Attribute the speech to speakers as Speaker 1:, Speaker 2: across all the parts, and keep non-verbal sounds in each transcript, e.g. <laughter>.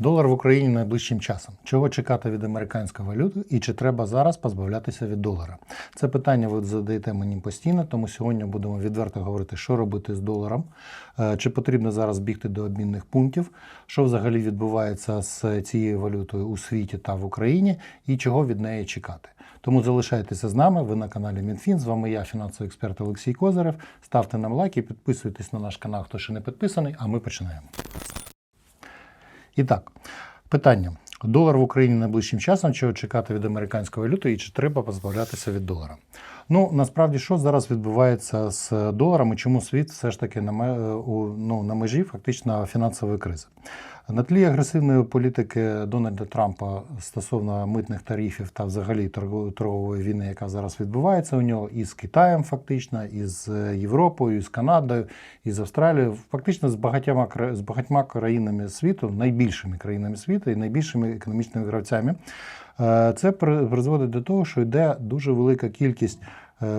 Speaker 1: Долар в Україні найближчим часом. Чого чекати від американської валюти і чи треба зараз позбавлятися від долара? Це питання ви задаєте мені постійно, тому сьогодні будемо відверто говорити, що робити з доларом, е, чи потрібно зараз бігти до обмінних пунктів, що взагалі відбувається з цією валютою у світі та в Україні, і чого від неї чекати. Тому залишайтеся з нами. Ви на каналі Мінфін. З вами я, фінансовий експерт Олексій Козирев. Ставте нам лайки, підписуйтесь на наш канал, хто ще не підписаний. А ми починаємо. І так, питання. Долар в Україні найближчим часом, чого чекати від американської валюти і чи треба позбавлятися від долара? Ну насправді, що зараз відбувається з доларом і чому світ все ж таки на, ну, на межі фактично фінансової кризи? На тлі агресивної політики Дональда Трампа стосовно митних тарифів та взагалі торгової війни, яка зараз відбувається у нього, і з Китаєм, фактично, і з Європою, і з Канадою, і з Австралією, фактично з багатьма з багатьма країнами світу, найбільшими країнами світу і найбільшими економічними гравцями. Е, Це при- призводить до того, що йде дуже велика кількість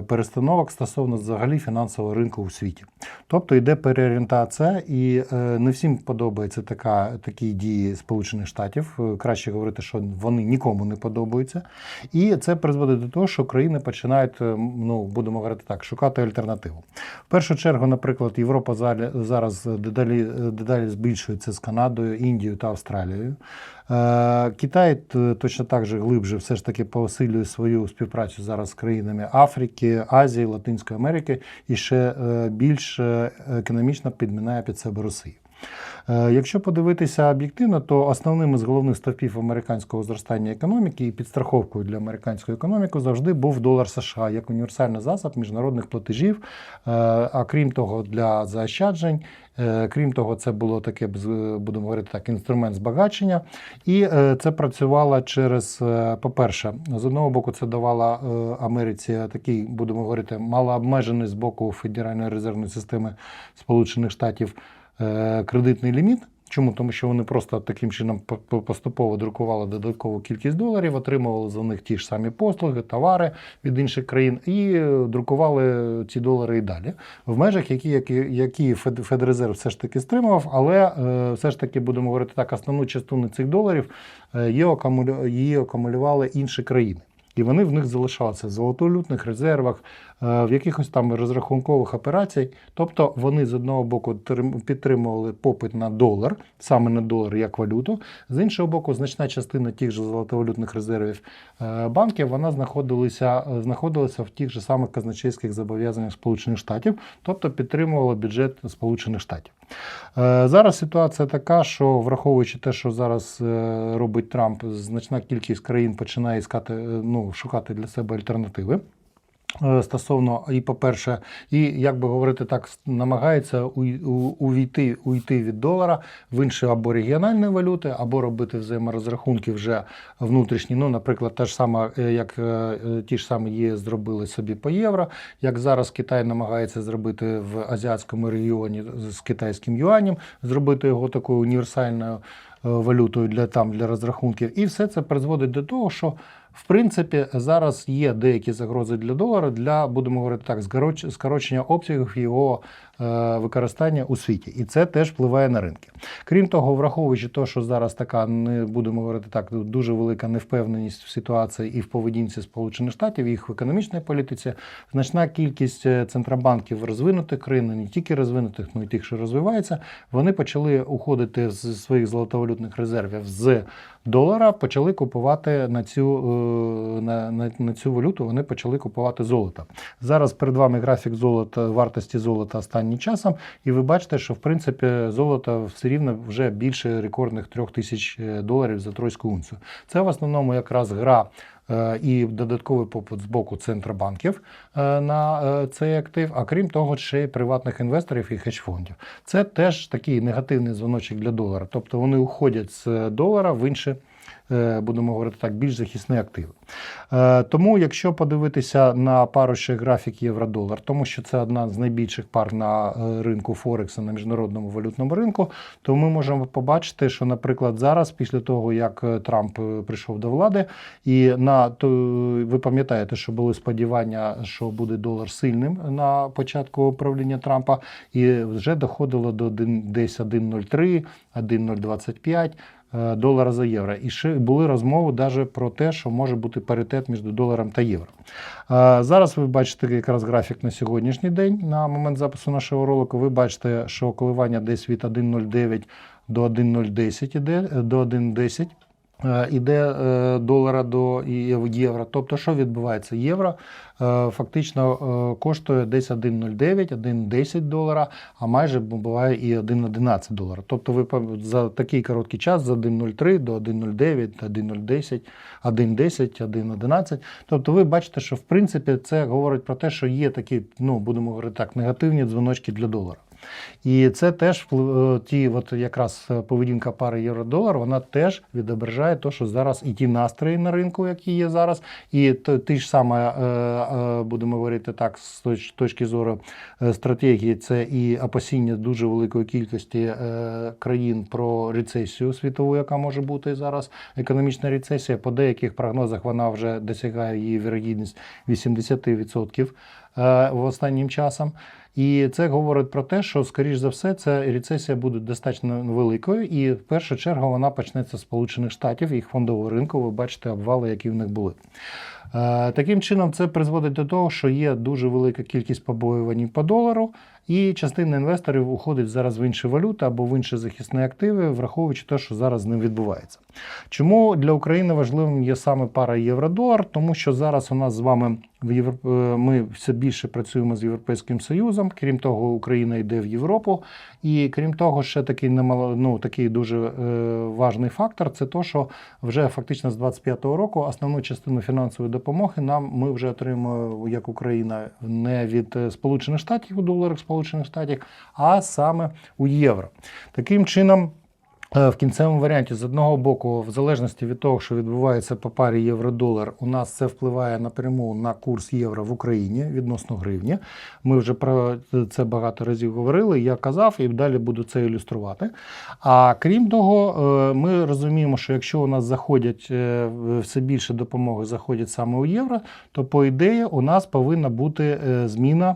Speaker 1: перестановок стосовно взагалі фінансового ринку у світі. Тобто йде переорієнтація, і е, не всім подобається така, такі дії Сполучених Штатів. Е, Краще говорити, що вони нікому не подобаються. І це призводить до того, що країни починають, е, ну будемо говорити так, шукати альтернативу. В першу чергу, наприклад, Європа зараз дедалі, дедалі збільшується з Канадою, Індією та Австралією. Е, Китай точно так же глибше все ж таки посилює свою співпрацю зараз з країнами Африки, Азії, Латинської Америки і ще е, більш е, економічно підмінає під себе Росію. Е, Якщо подивитися об'єктивно, то основним із головних стовпів американського зростання економіки і підстраховкою для американської економіки завжди був долар США як універсальний засіб міжнародних платежів. Е, А крім того, для заощаджень. Е, Крім того, це було таке, будемо говорити так, інструмент збагачення. І це працювало через, по-перше, з одного боку, це давало Америці такий, будемо говорити, малообмежений з боку Федеральної резервної системи Сполучених Штатів кредитний ліміт. Чому? Тому що вони просто таким чином по- по- поступово друкували додаткову кількість доларів, отримували за них ті ж самі послуги, товари від інших країн і е, друкували ці долари і далі в межах, які, які, які Фед- Федрезерв все ж таки стримував, але е, все ж таки будемо говорити так, основну частину цих доларів е, її, акумулю, акумулювали інші країни. І вони в них залишалися в золотовалютних резервах, е, в якихось там розрахункових операціях. Тобто вони з одного боку підтримували попит на долар, саме на долар як валюту. З іншого боку, значна частина тих же золотовалютних резервів е, банків вона знаходилася, е, знаходилася в тих же самих казначейських зобов'язаннях Сполучених Штатів, тобто підтримувала бюджет Сполучених Штатів. Е, Зараз ситуація така, що враховуючи те, що зараз е, робить Трамп, значна кількість країн починає іскати, е, ну, шукати для себе альтернативи. Е, Стосовно і, по-перше, і як би говорити так, намагається увійти, уйти від долара в інші або регіональні валюти, або робити взаєморозрахунки вже внутрішні. Ну, наприклад, те ж саме, як е, е, ті ж самі ЄС зробили собі по євро, як зараз Китай намагається зробити в азіатському регіоні з китайським юанем, зробити його такою універсальною валютою для там для розрахунків. І все це призводить до того, що в принципі зараз є деякі загрози для долара для, будемо говорити так, скорочення обсягів його використання у світі, і це теж впливає на ринки. Крім того, враховуючи те, що зараз така не будемо говорити так, дуже велика невпевненість в ситуації і в поведінці Сполучених Штатів, їх в економічній політиці, значна кількість е, центробанків розвинутих країн, не тільки розвинутих, але й тих, що розвиваються, вони почали уходити з своїх золотовалютних резервів з долара, почали купувати на цю, е, на, на, на цю валюту, вони почали купувати золото. Зараз перед вами графік золота, вартості золота останнім часом, і ви бачите, що в принципі золото все рівно вже більше рекордних трьох тисяч е, доларів за тройську унцію. Це в основному якраз гра. е, І додатковий попит з боку центробанків е, на цей актив, а крім того, ще й приватних інвесторів і хедж-фондів. Це теж такий негативний дзвоночок для долара. Тобто вони уходять з долара в інші, будемо говорити так, більш захисні активи. Е, Тому, якщо подивитися на пару ще графік євро-долар, тому що це одна з найбільших пар на е, ринку Форекса на міжнародному валютному ринку, то ми можемо побачити, що, наприклад, зараз, після того, як е, Трамп е, прийшов до влади, і на то ви пам'ятаєте, що були сподівання, що буде долар сильним на початку правління Трампа, і вже доходило до десь 1,03, 1,025. Е, долара за євро. І ще були розмови навіть про те, що може бути паритет між доларом та євро. Е, Зараз ви бачите якраз графік на сьогоднішній день. На момент запису нашого ролику. Ви бачите, що коливання десь від 1,09 до 1,010 іде е, до 1,10 е, іде е, долара до євро. Тобто, що відбувається? Євро е, фактично е, коштує десь 1,09, 1,10 долара, а майже буває і 1,11 долара. Тобто ви за такий короткий час з 1,03 до 1,09, 1,010, 1,10, 1,11. Тобто ви бачите, що в принципі це говорить про те, що є такі, ну будемо говорити так, негативні дзвіночки для долара. І це теж е, ті, от якраз е, поведінка пари євро-долар, вона теж відображає те, що зараз і ті настрої на ринку, які є зараз, і ті ж саме, е, будемо говорити так, з точки зору стратегії, це і опасіння дуже великої кількості країн про рецесію світову, яка може бути зараз. Економічна рецесія. По деяких прогнозах вона вже досягає її вірогідність 80% е, в останнім часом. І це говорить про те, що, скоріш за все, ця рецесія буде достатньо великою, і в першу чергу вона почнеться з Сполучених Штатів, їх фондового ринку. Ви бачите обвали, які в них були. Е, Таким чином, це призводить до того, що є дуже велика кількість побоювань по долару, і частина інвесторів уходить зараз в інші валюти або в інші захисні активи, враховуючи те, що зараз з ним відбувається. Чому для України важливим є саме пара євро-долар? Тому що зараз у нас з вами в Європ... е, ми все більше працюємо з Європейським Союзом. Крім того, Україна йде в Європу. І крім того, ще такий немало, ну, такий дуже е, важний фактор це то, що вже фактично з 25-го року основну частину фінансової допомоги нам ми вже отримуємо як Україна не від е, Сполучених Штатів у доларах Сполучених Штатів, а саме у євро. Таким чином. Е, В кінцевому варіанті, з одного боку, в залежності від того, що відбувається по парі євро-долар, у нас це впливає напряму на курс євро в Україні відносно гривні. Ми вже про це багато разів говорили. Я казав і далі буду це ілюструвати. А крім того, е, ми розуміємо, що якщо у нас заходять е, все більше допомоги заходять саме у євро, то по ідеї у нас повинна бути зміна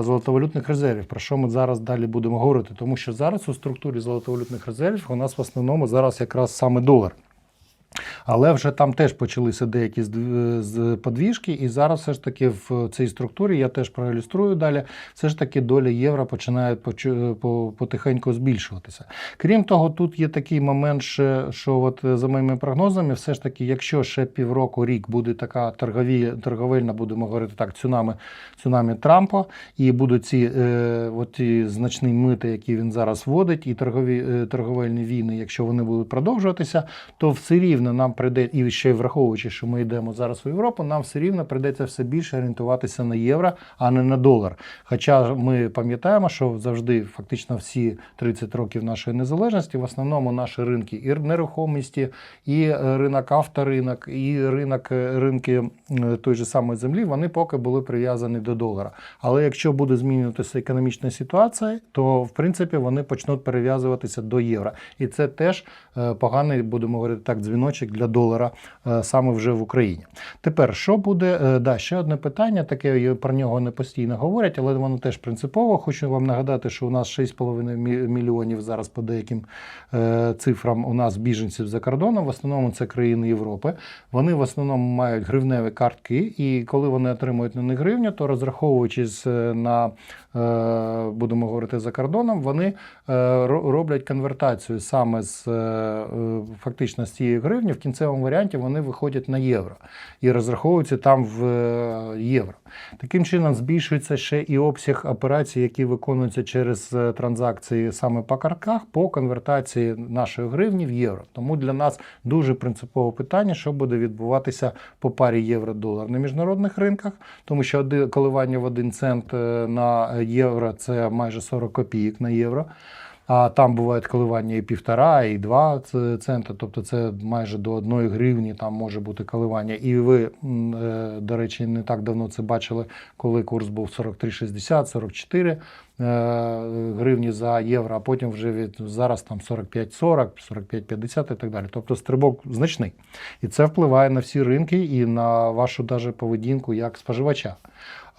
Speaker 1: золотовалютних резервів, про що ми зараз далі будемо говорити. Тому що зараз у структурі золотовалютних резервів у нас в основному зараз якраз саме долар. Але вже там теж почалися деякі з подвіжки, і зараз все ж таки в цій структурі я теж проілюструю далі. Все ж таки доля євро починає потихеньку збільшуватися. Крім того, тут є такий момент, що от е, за моїми прогнозами, все ж таки, якщо ще півроку рік буде така торгові, торговельна, будемо говорити так, цунами, цунамі Трампа, і будуть ці е, от ті значні мити, які він зараз вводить, і торгові е, торговельні війни, якщо вони будуть продовжуватися, то все рівно нам прийде, і ще й враховуючи, що ми йдемо зараз в Європу, нам все рівно прийдеться все більше орієнтуватися на євро, а не на долар. Хоча ми пам'ятаємо, що завжди фактично всі 30 років нашої незалежності, в основному наші ринки і нерухомості, і е, ринок авторинок, і ринок е, ринки е, той же самої землі, вони поки були прив'язані до долара. Але якщо буде змінюватися економічна ситуація, то в принципі вони почнуть перев'язуватися до євро. І це теж поганий, будемо говорити так, дзвіночок для долара е, саме вже в Україні. Тепер, що буде? е, Да, ще одне питання, таке про нього не постійно говорять, але воно теж принципово. Хочу вам нагадати, що у нас 6,5 мільйонів зараз по деяким е, цифрам у нас біженців за кордоном. В основному це країни Європи. Вони в основному мають гривневі картки, і коли вони отримують на них гривню, то розраховуючись на будемо говорити за кордоном, вони роблять конвертацію саме з фактично з цієї гривні. В кінцевому варіанті вони виходять на євро і розраховуються там в е, євро. Таким чином збільшується ще і обсяг операцій, які виконуються через е, транзакції саме по картках, по конвертації нашої гривні в євро. Тому для нас дуже принципове питання, що буде відбуватися по парі євро-долар на міжнародних ринках, тому що коливання в 1 цент е, на євро це майже 40 копійок на євро. А там бувають коливання і півтора, і два ц- цента, тобто це майже до одної гривні там може бути коливання. І ви, е, до речі, не так давно це бачили, коли курс був 43,60, 44 е, гривні за євро, а потім вже від зараз там 45,40, 45,50 і так далі. Тобто стрибок значний. І це впливає на всі ринки і на вашу даже поведінку як споживача.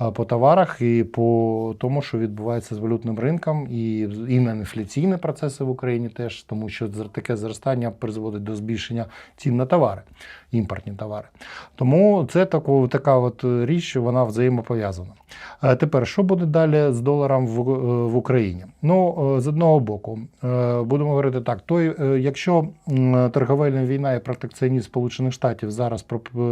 Speaker 1: Е, по товарах і по тому, що відбувається з валютним ринком, і, і на інфляційні процеси в Україні теж, тому що таке зростання призводить до збільшення цін на товари, імпортні товари. Тому це тако, така от річ, вона взаємопов'язана. Е, Тепер, що буде далі з доларом в, е, в Україні? Ну, е, з одного боку, будемо говорити так: той, е, якщо торговельна війна і протекціонізм Сполучених Штатів зараз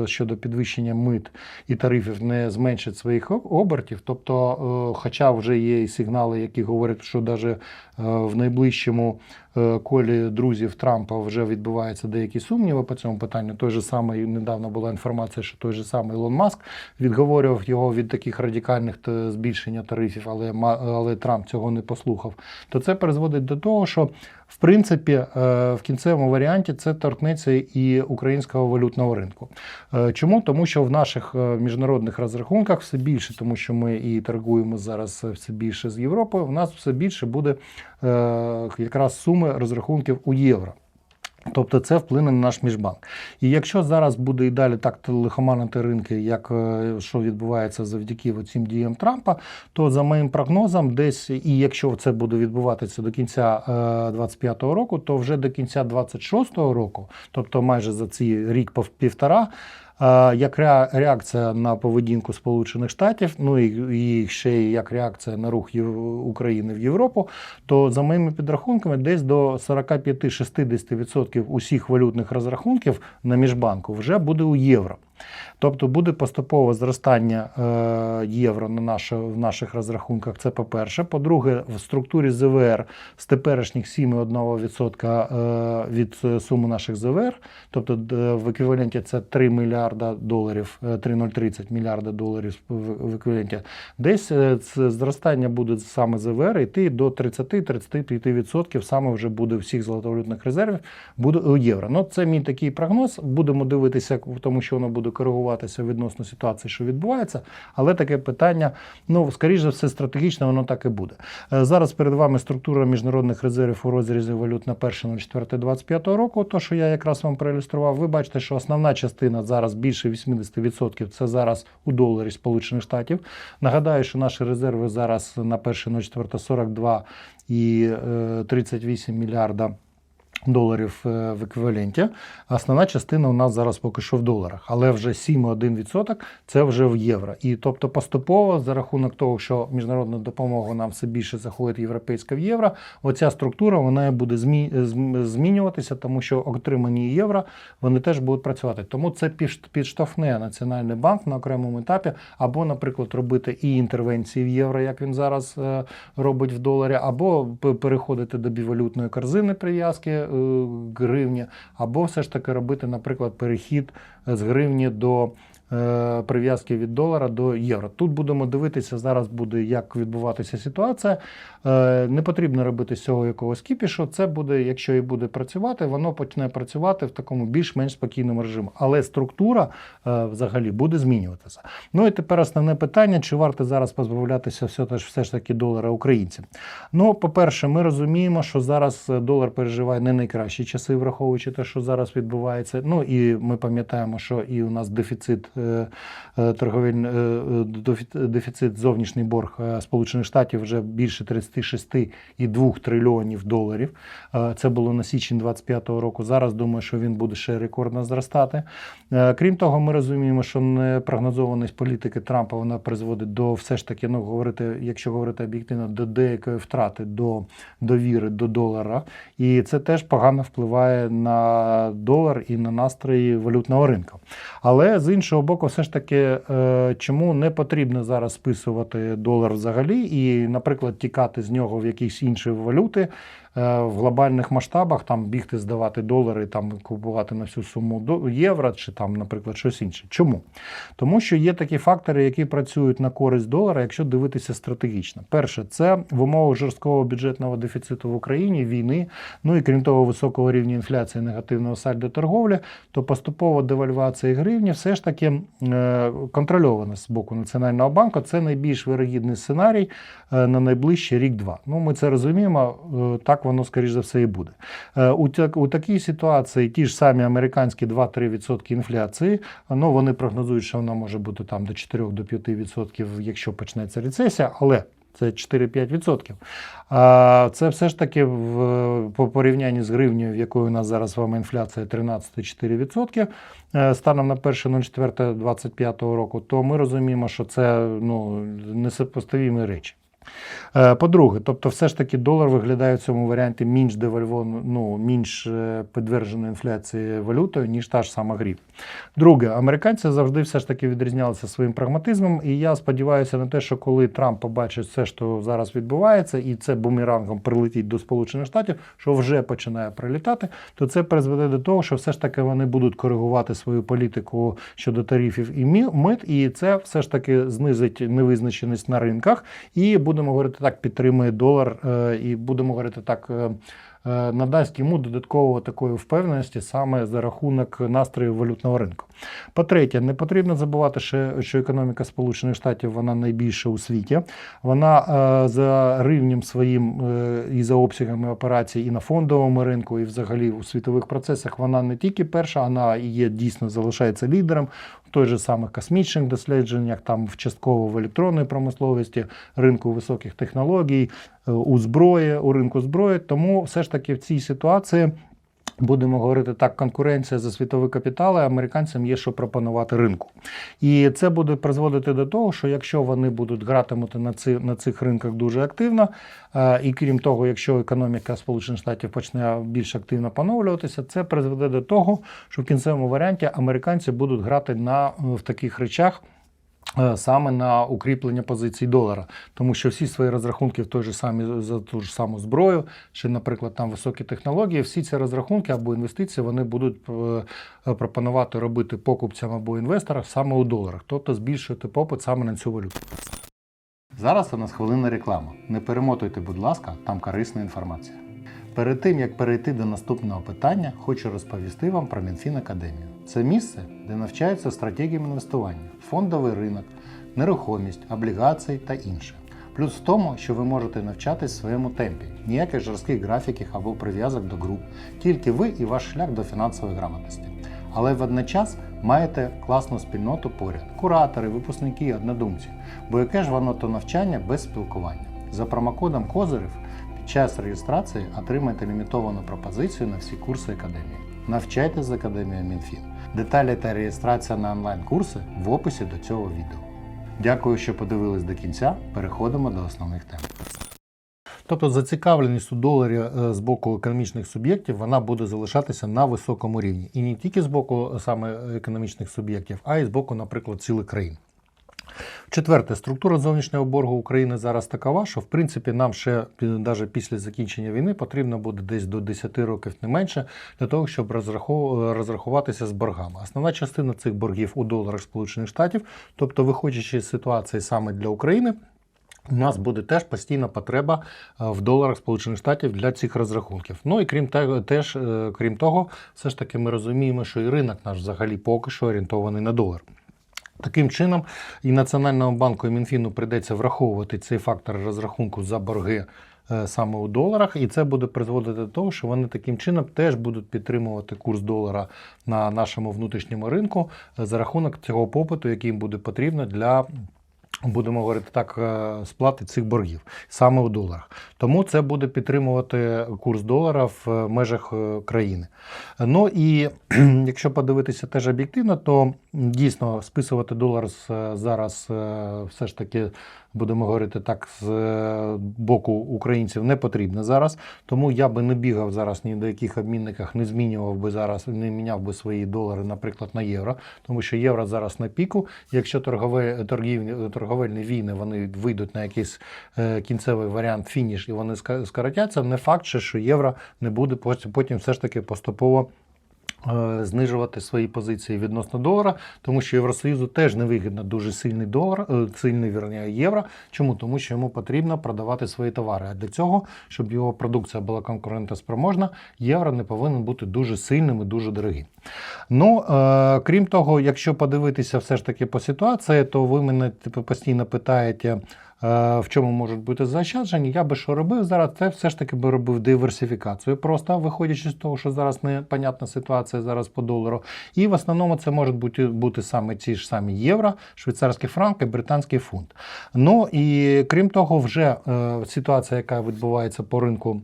Speaker 1: щодо підвищення мит і тарифів не зменшить своїх обертів, тобто, хоча вже є і сигнали, які говорять, що навіть в найближчому колі друзів Трампа вже відбуваються деякі сумніви по цьому питанню. Той же самий недавно була інформація, що той же самий Ілон Маск відговорював його від таких радикальних збільшення тарифів, але але Трамп цього не послухав. То це призводить до того, що в принципі е, в кінцевому варіанті це торкнеться і українського валютного ринку. Е, Чому? Тому що в наших е, міжнародних розрахунках все більше, тому що ми і торгуємо зараз все більше з Європою. В нас все більше буде якраз суми розрахунків у євро. Тобто це вплине на наш міжбанк. І якщо зараз буде і далі так лихоманити ринки, як е, що відбувається завдяки цим діям Трампа, то за моїм прогнозом, десь і якщо це буде відбуватися до кінця 2025 року, то вже до кінця 2026 року, тобто майже за цей рік півтора. Як ре- реакція на поведінку Сполучених Штатів, ну і, ще як реакція на рух України в Європу, то за моїми підрахунками, десь до 45-60% усіх валютних розрахунків на міжбанку вже буде у євро. Тобто буде поступове зростання е, євро на наше, в наших розрахунках. Це по-перше. По-друге, в структурі ЗВР з теперішніх 7,1% е, від е, суми наших ЗВР, тобто д- в еквіваленті це 3 мільярда доларів, е, 3,030 мільярда доларів в еквіваленті. Десь е, це зростання буде саме ЗВР йти до 30-35% саме вже буде всіх золотовалютних резервів буде у євро. Ну це мій такий прогноз. Будемо дивитися, тому що воно буде коригуватися відносно ситуації, що відбувається. Але таке питання, ну скоріш за все, стратегічно воно так і буде. Е, Зараз перед вами структура міжнародних резервів у розрізі валют на 1.04.25 року. То, що я якраз вам проілюстрував, ви бачите, що основна частина зараз більше 80% це зараз у доларі Сполучених Штатів. Нагадаю, що наші резерви зараз на 1.04.42 і е, 38 мільярда доларів е, в еквіваленті. Основна частина у нас зараз поки що в доларах, але вже 7,1% це вже в євро. І тобто поступово, за рахунок того, що міжнародна допомога нам все більше заходить європейська в євро, оця структура вона буде змінюватися, тому що отримані євро вони теж будуть працювати. Тому це підштовхне Національний банк на окремому етапі, або, наприклад, робити і інтервенції в євро, як він зараз е, робить в доларі, або переходити до бівалютної корзини прив'язки е, гривні, або все ж таки робити, наприклад, перехід з гривні до е, прив'язки від долара до євро. Тут будемо дивитися, зараз буде як відбуватися ситуація. Е, Не потрібно робити з цього якогось кіпішу. Це буде, якщо і буде працювати, воно почне працювати в такому більш-менш спокійному режимі. Але структура е, взагалі буде змінюватися. Ну і тепер основне питання: чи варто зараз позбавлятися все, ж- все ж таки долара українцям? Ну, по-перше, ми розуміємо, що зараз е, долар переживає не найкращі часи, враховуючи те, що зараз відбувається. Ну і ми пам'ятаємо, що і у нас дефіцит торговель, дофі- дефіцит зовнішній борг Сполучених Штатів вже більше 36,2 трильйонів доларів. Е, Це було на січень 25-го року. Зараз думаю, що він буде ще рекордно зростати. Е, Крім того, ми розуміємо, що непрогнозованість політики Трампа вона призводить до все ж таки, ну говорити, якщо говорити об'єктивно, до деякої втрати до довіри до долара. І це теж погано впливає на долар і на настрої валютного ринку. Але з іншого боку, все ж таки, е, чому не потрібно зараз списувати долар взагалі і, наприклад, тікати з нього в якісь інші валюти. Е, В глобальних масштабах там бігти, здавати долари, там купувати на всю суму євро чи там, наприклад, щось інше. Чому? Тому що є такі фактори, які працюють на користь долара, якщо дивитися стратегічно. Перше, це в умовах жорсткого бюджетного дефіциту в Україні, війни, ну і крім того, високого рівня інфляції, негативного сальдо торговлі, то поступова девальвація гривні все ж таки е, контрольована з боку Національного банку. Це найбільш вирогідний сценарій е, на найближчий рік-два. Ну, ми це розуміємо. Так так воно, скоріш за все, і буде. Е, У, так- у такій ситуації ті ж самі американські 2-3% інфляції, ну, вони прогнозують, що вона може бути там до 4-5%, якщо почнеться рецесія, але це 4-5%. А це все ж таки в, по порівнянні з гривнею, в якої у нас зараз з вами інфляція 13,4% е, станом на 1.04.25 року, то ми розуміємо, що це ну, несопоставімі речі. Е, По-друге, тобто, все ж таки долар виглядає в цьому варіанті менш девальвованою, ну, менш е, інфляції валютою, ніж та ж сама гривня. Друге, американці завжди все ж таки відрізнялися своїм прагматизмом, і я сподіваюся на те, що коли Трамп побачить все, що зараз відбувається, і це бумерангом прилетить до Сполучених Штатів, що вже починає прилітати, то це призведе до того, що все ж таки вони будуть коригувати свою політику щодо тарифів і мит, і це все ж таки знизить невизначеність на ринках, і будемо говорити так, підтримує долар, е, і будемо говорити так. е, е, Надасть йому додатково такої впевненості саме за рахунок настроїв валютного ринку. По-третє, не потрібно забувати, що, економіка Сполучених Штатів вона найбільша у світі. Вона за рівнем своїм і за обсягами операцій і на фондовому ринку, і взагалі у світових процесах вона не тільки перша, вона є дійсно залишається лідером той же самих космічних дослідженнях, там в частково в електронної промисловості, ринку високих технологій, е, у зброї, у ринку зброї. Тому все ж таки в цій ситуації. Будемо говорити так, конкуренція за світові капітали американцям є що пропонувати ринку. І це буде призводити до того, що якщо вони будуть гратимути на, ці, на цих ринках дуже активно, е, і крім того, якщо економіка Сполучених Штатів почне більш активно поновлюватися, це призведе до того, що в кінцевому варіанті американці будуть грати на е, в таких речах. Е, Саме на укріплення позицій долара, тому що всі свої розрахунки в той же самі за ту ж саму зброю, чи, наприклад, там високі технології, всі ці розрахунки або інвестиції вони будуть е, пропонувати робити покупцям або інвесторам саме у доларах, тобто збільшувати попит саме на цю валюту. Зараз у нас хвилина реклама. Не перемотуйте, будь ласка, там корисна інформація. Перед тим як перейти до наступного питання, хочу розповісти вам про Мінфін Академію. Це місце, де навчаються стратегіям інвестування, фондовий ринок, нерухомість, облігації та інше. Плюс в тому, що ви можете навчатись в своєму темпі, ніяких жорстких графіків або прив'язок до груп, тільки ви і ваш шлях до фінансової грамотності. Але водночас маєте класну спільноту поряд, куратори, випускники, однодумці. Бо яке ж воно то навчання без спілкування? За промокодом Козирів час реєстрації отримайте лімітовану пропозицію на всі курси академії. Навчайтесь з академією Мінфін. Деталі та реєстрація на онлайн-курси в описі до цього відео. Дякую, що подивились до кінця. Переходимо до основних тем. Тобто зацікавленість у доларі е, з боку економічних суб'єктів вона буде залишатися на високому рівні. І не тільки з боку саме економічних суб'єктів, а й з боку, наприклад, цілих країн. Четверте, структура зовнішнього боргу України зараз такова, що в принципі нам ще навіть після закінчення війни потрібно буде десь до 10 років не менше для того, щоб розрахуватися з боргами. Основна частина цих боргів у доларах Сполучених Штатів, тобто виходячи з ситуації саме для України. У нас буде теж постійна потреба е, в доларах Сполучених Штатів для цих розрахунків. Ну і крім того, теж, е, крім того, все ж таки ми розуміємо, що і ринок наш взагалі поки що орієнтований на долар. Таким чином, і Національному банку, і Мінфіну прийдеться враховувати цей фактор розрахунку за борги е, саме у доларах, і це буде призводити до того, що вони таким чином теж будуть підтримувати курс долара на нашому внутрішньому ринку е, за рахунок цього попиту, який їм буде потрібно для. Будемо говорити так, е, сплати цих боргів саме у доларах. Тому це буде підтримувати курс долара в е, межах е, країни. Ну і <clears throat> якщо подивитися теж об'єктивно, то дійсно списувати долар зараз все ж таки, будемо говорити так, з е, боку українців не потрібно зараз. Тому я би не бігав зараз ні до яких обмінниках, не змінював би зараз, не міняв би свої долари, наприклад, на євро, тому що євро зараз на піку. Якщо торгове, торгівні, торговельні війни вони вийдуть на якийсь е, кінцевий варіант фініш і вони скоротяться, не факт, що євро не буде потім все ж таки поступово. Е, Знижувати свої позиції відносно долара, тому що Євросоюзу теж невигідно дуже сильний долар, е, сильний вірні, євро. Чому? Тому що йому потрібно продавати свої товари. А для цього, щоб його продукція була конкурентоспроможна, євро не повинен бути дуже сильним і дуже дорогим. Ну, е, крім того, якщо подивитися все ж таки по ситуації, то ви мене типу, постійно питаєте. Е, в чому можуть бути заощадження, я би що робив зараз, це все ж таки би робив диверсифікацію. Просто виходячи з того, що зараз непонятна ситуація зараз по долару. І в основному це можуть бути, бути саме ті ж самі євро, швейцарський франк і британський фунт. Ну і крім того, вже е, ситуація, яка відбувається по ринку.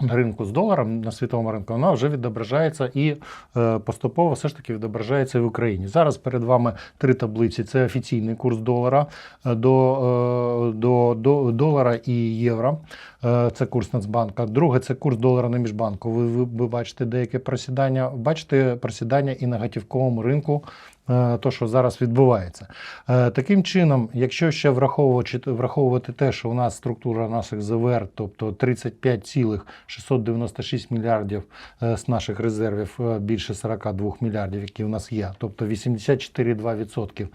Speaker 1: Ринку з доларом на світовому ринку вона вже відображається і е, поступово все ж таки відображається в Україні. Зараз перед вами три таблиці: це офіційний курс долара е, до, е, до, до долара і євро. Це курс Нацбанка. Друге це курс долара на міжбанку. Ви, ви, ви бачите деяке просідання. Бачите просідання і на готівковому ринку. Е, То, що зараз відбувається. Е, Таким чином, якщо ще враховувати, враховувати те, що у нас структура наших ЗВР, тобто 35,696 мільярдів е, з наших резервів, більше 42 мільярдів, які у нас є, тобто 84,2%.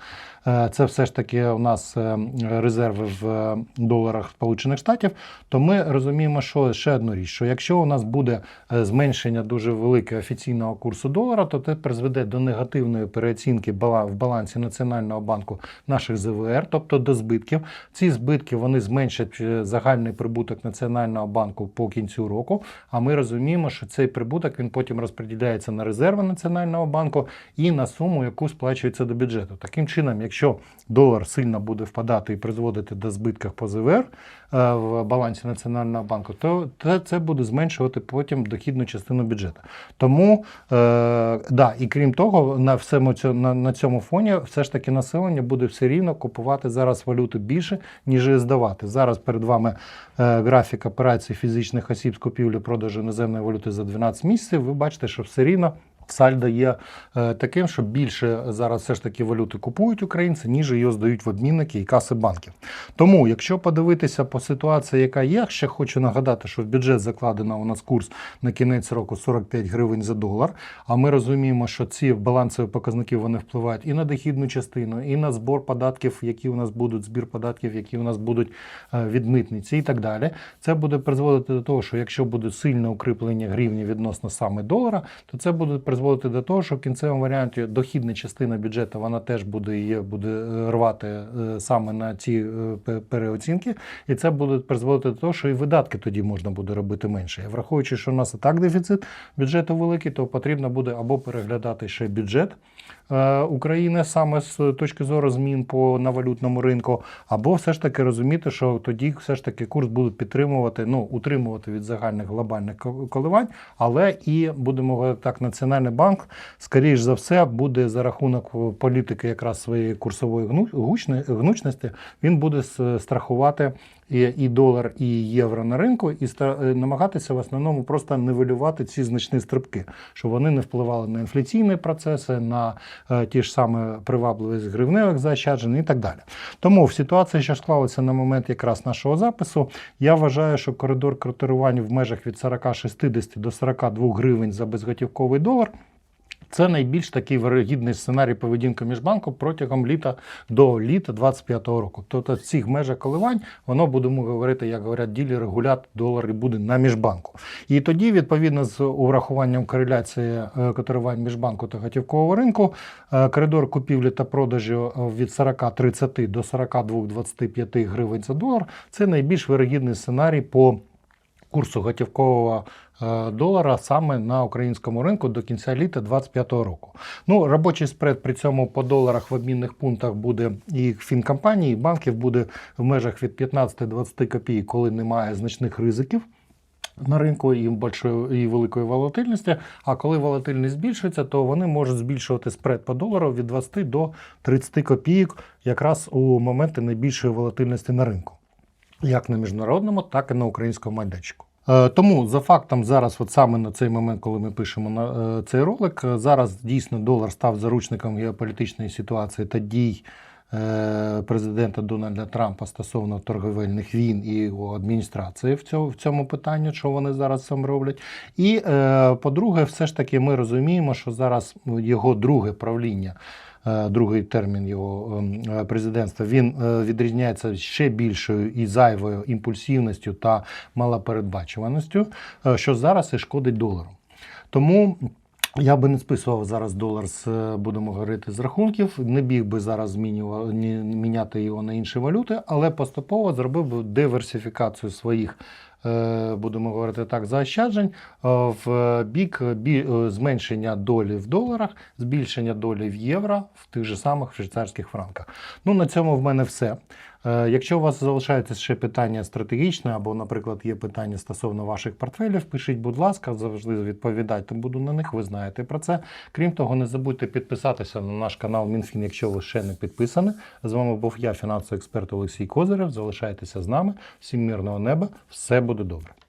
Speaker 1: Е, Це все ж таки у нас резерви в доларах Сполучених Штатів, то ми розуміємо, що ще одну річ, що якщо у нас буде зменшення дуже велике офіційного курсу долара, то це призведе до негативної переоцінки бала- в балансі Національного банку наших ЗВР, тобто до збитків. Ці збитки вони зменшать е, загальний прибуток Національного банку по кінцю року. А ми розуміємо, що цей прибуток він потім розподіляється на резерви Національного банку і на суму, яку сплачується до бюджету. Таким чином, якщо долар сильно буде впадати і призводити до збитків по ЗВР в балансі Національного банку, то це буде зменшувати потім дохідну частину бюджету. Тому е, да, і крім того, на всьому на, на цьому фоні все ж таки населення буде все рівно купувати зараз валюту більше, ніж здавати. Зараз перед вами е, графік операцій фізичних осіб з купівлі продажу іноземної валюти за 12 місяців. Ви бачите, що все рівно. Сальдо є е, таким, що більше зараз все ж таки валюти купують українці, ніж її здають в обмінники і каси банків. Тому, якщо подивитися по ситуації, яка є, ще хочу нагадати, що в бюджет закладено у нас курс на кінець року 45 гривень за долар. А ми розуміємо, що ці балансові показники вони впливають і на дохідну частину, і на збор податків, які у нас будуть, збір податків, які у нас будуть е, від митниці і так далі. Це буде призводити до того, що якщо буде сильне укріплення гривні відносно саме долара, то це буде призводити до того, що в кінцевому варіанті дохідна частина бюджету вона теж буде є, буде е, рвати е, саме на ці е, переоцінки, і це буде призводити до того, що і видатки тоді можна буде робити менше. І Враховуючи, що у нас і так дефіцит бюджету великий, то потрібно буде або переглядати ще бюджет. Е, України саме з точки зору змін по на валютному ринку, або все ж таки розуміти, що тоді все ж таки курс будуть підтримувати, ну утримувати від загальних глобальних коливань, але і будемо говорити так, Національний банк, скоріш за все, буде за рахунок політики якраз своєї курсової гнучності, він буде страхувати і, долар, і євро на ринку, і е, намагатися в основному просто нивелювати ці значні стрибки, щоб вони не впливали на інфляційні процеси, на е, ті ж саме привабливість гривневих заощаджень і так далі. Тому в ситуації, що склалася на момент якраз нашого запису, я вважаю, що коридор котирування в межах від 40-60 до 42 гривень за безготівковий долар. Це найбільш такий вирогідний сценарій поведінки міжбанку протягом літа до літа 25-го року. Тобто в цих межах коливань воно будемо говорити, як говорять ділери, гуляти долар і буде на міжбанку. І тоді, відповідно, з урахуванням кореляції е, котирувань міжбанку та готівкового ринку, е, коридор купівлі та продажу е, від 40-30 до 42-25 гривень за долар це найбільш вирогідний сценарій по курсу готівкового долара саме на українському ринку до кінця літа 2025 року. Ну, робочий спред при цьому по доларах в обмінних пунктах буде і фінкомпаній, і банків буде в межах від 15-20 копійок, коли немає значних ризиків. На ринку і большої і великої волатильності. А коли волатильність збільшується, то вони можуть збільшувати спред по долару від 20 до 30 копійок, якраз у моменти найбільшої волатильності на ринку як на міжнародному, так і на українському майданчику. Е, Тому за фактом зараз, от саме на цей момент, коли ми пишемо на е, цей ролик, е, зараз дійсно долар став заручником геополітичної ситуації та дій президента Дональда Трампа стосовно торговельних війн і його адміністрації в цьому, в цьому питанні, що вони зараз сам роблять. І по-друге, все ж таки ми розуміємо, що зараз його друге правління другий термін його ем, е, президентства, він е, відрізняється ще більшою і зайвою імпульсивністю та малопередбачуваністю, е, що зараз і шкодить долару. Тому Я би не списував зараз долар з е, будемо говорити з рахунків. Не біг би зараз змінював міняти його на інші валюти, але поступово зробив би диверсифікацію своїх. Е, Будемо говорити так, заощаджень е, в бік е, зменшення долі в доларах, збільшення долі в євро в тих же самих швейцарських франках. Ну на цьому в мене все. Е, Якщо у вас залишається ще питання стратегічне, або, наприклад, є питання стосовно ваших портфелів, пишіть, будь ласка, завжди відповідати буду на них. Ви знаєте про це. Крім того, не забудьте підписатися на наш канал Мінфін, якщо ви ще не підписані. З вами був я, фінансовий експерт Олексій Козирев. Залишайтеся з нами. Всім мирного неба, все буде добре.